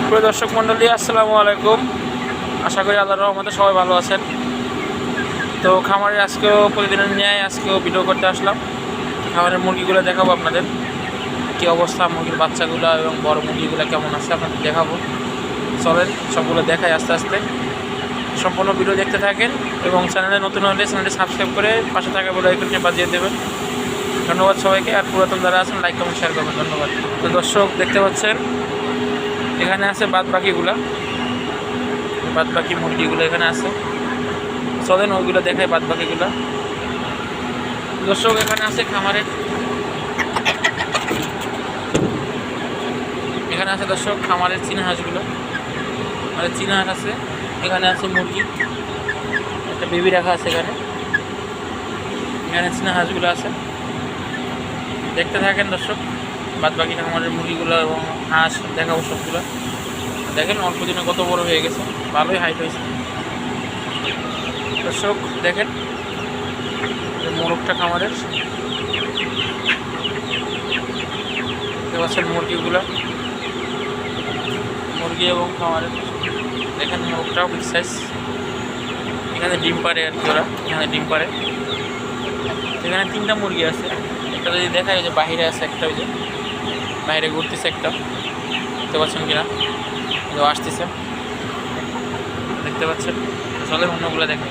সুপ্রিয় দর্শক মণ্ডলী, আসসালামু আলাইকুম। আশা করি আল্লাহর রহমতে সবাই ভালো আছেন। তো খামারে আজকেও প্রতিদিনের ন্যায় আজকেও ভিডিও করতে আসলাম। খামারের মুরগিগুলো দেখাবো আপনাদের। কী অবস্থা মুরগির বাচ্চাগুলো এবং বড় মুরগিগুলো কেমন আছে আপনাদের দেখাবো। চলেন, সবগুলো দেখাই আস্তে আস্তে। সম্পূর্ণ ভিডিও দেখতে থাকেন এবং চ্যানেলে নতুন হলে চ্যানেলটি সাবস্ক্রাইব করে পাশে থাকা বলে আইকনটি বাজিয়ে দেবেন। ধন্যবাদ সবাইকে। আর পুরাতন যারা আছেন লাইক কমেন্ট শেয়ার করবেন। ধন্যবাদ। তো দর্শক, দেখতে পাচ্ছেন এখানে আছে বাদ বাকিগুলা। বাদ বাকি মুরগিগুলো এখানে আছে। চলেন ওইগুলো দেখায় বাদ বাকিগুলো। দর্শক, এখানে আছে খামারের। এখানে আছে দর্শক খামারের চীনা হাঁসগুলো। আমাদের চীনা হাঁস আছে। এখানে আছে মুরগি। একটা বেবি রাখা আছে এখানে। এখানে চীনা হাঁসগুলো আছে। দেখতে থাকেন দর্শক, বাদ বাকি খামারের মুরগিগুলো এবং হাঁস দেখাবো সবগুলো। দেখেন, অল্প দিনে কত বড় হয়ে গেছে। ভালোই হাইট হয়েছে। দর্শক, দেখেন মোরগটা খামারের। পাচ্ছেন মুরগিগুলো। মুরগি এবং খামারের দেখেন মোরগটাও বিগ সাইজ এখানে ডিম পারে আর কি ওরা। এখানে ডিম পারে এখানে তিনটা মুরগি আছে। একটা যদি দেখা যায় যে বাইরে আছে, একটা ওই যে বাইরে ঘুরতেছে একটা। দেখতে পাচ্ছেন কিনা? আসতেছে। দেখতে পাচ্ছেন? চলে অন্যগুলো দেখেন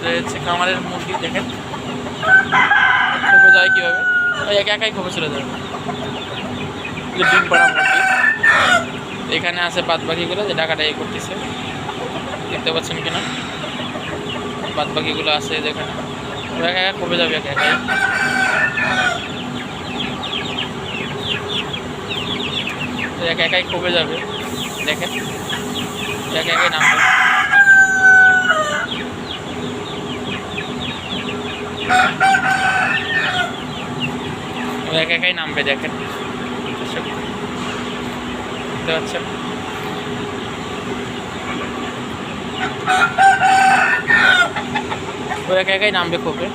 এটা হচ্ছে খামারের মুরগি, দেখেন। খোপে যায় কীভাবে? ওই একা একাই খোপে চলে যাবে ডিম পাড়া মুরগি। এখানে আছে বাদ বাকিগুলো যে ডাকাটা ইয়ে করতেছে। দেখতে পাচ্ছেন কিনা? বাদ বাকিগুলো আছে, দেখেন। একা একা কমে যাবে, একা একাই। একা একাই কমে যাবে? দেখেন। একা একাই নামবে। একা একাই নামবে, দেখেন। বুঝতে পারছেন? ও একা একাই নামবে খোপে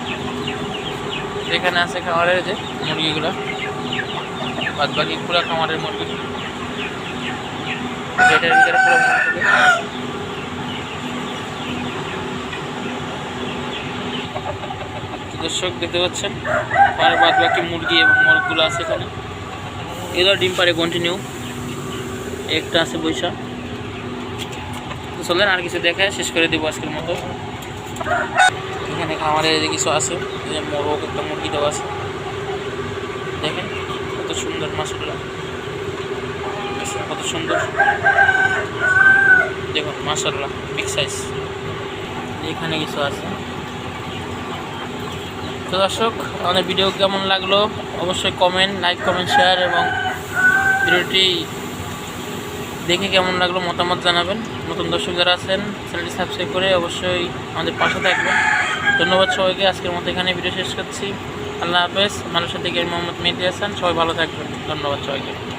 এখানে আছে খামারের যে মুরগিগুলো। বাদ বাকি পুরো খামারের মুরগি। এটার ভিতরে পুরো দর্শক দেখতে পাচ্ছেন আর বাদ বাকি মুরগি এবং মরগুলো আছে এখানে। এগুলো ডিম পারে কন্টিনিউ একটা আছে বৈশা। চলেন আর কিছু দেখায়, শেষ করে দেবো আজকের মতো। এখানে খামারে কিছু আছে মোরগ, একটা মুরগি দেওয়া আছে। দেখেন কত সুন্দর মাসাল্লাহ কত সুন্দর। দেখুন মাসাল্লাহ বিগ সাইজ এখানে কিছু আছে। তো দর্শক, আমাদের ভিডিও কেমন লাগল? অবশ্যই কমেন্ট লাইক কমেন্ট শেয়ার এবং ভিডিওটি দেখে কেমন লাগল মতামত জানাবেন। নতুন দর্শক যারা আছেন চ্যানেলটি সাবস্ক্রাইব করে অবশ্যই আমাদের পাশে থাকবেন। ধন্যবাদ সবাইকে। আজকের মতো এখানে ভিডিও শেষ করছি। আল্লাহ হাফেজ। মানুষের দিকে মোহাম্মদ মেহেদি হাসান। সবাই ভালো থাকবেন। ধন্যবাদ সবাইকে।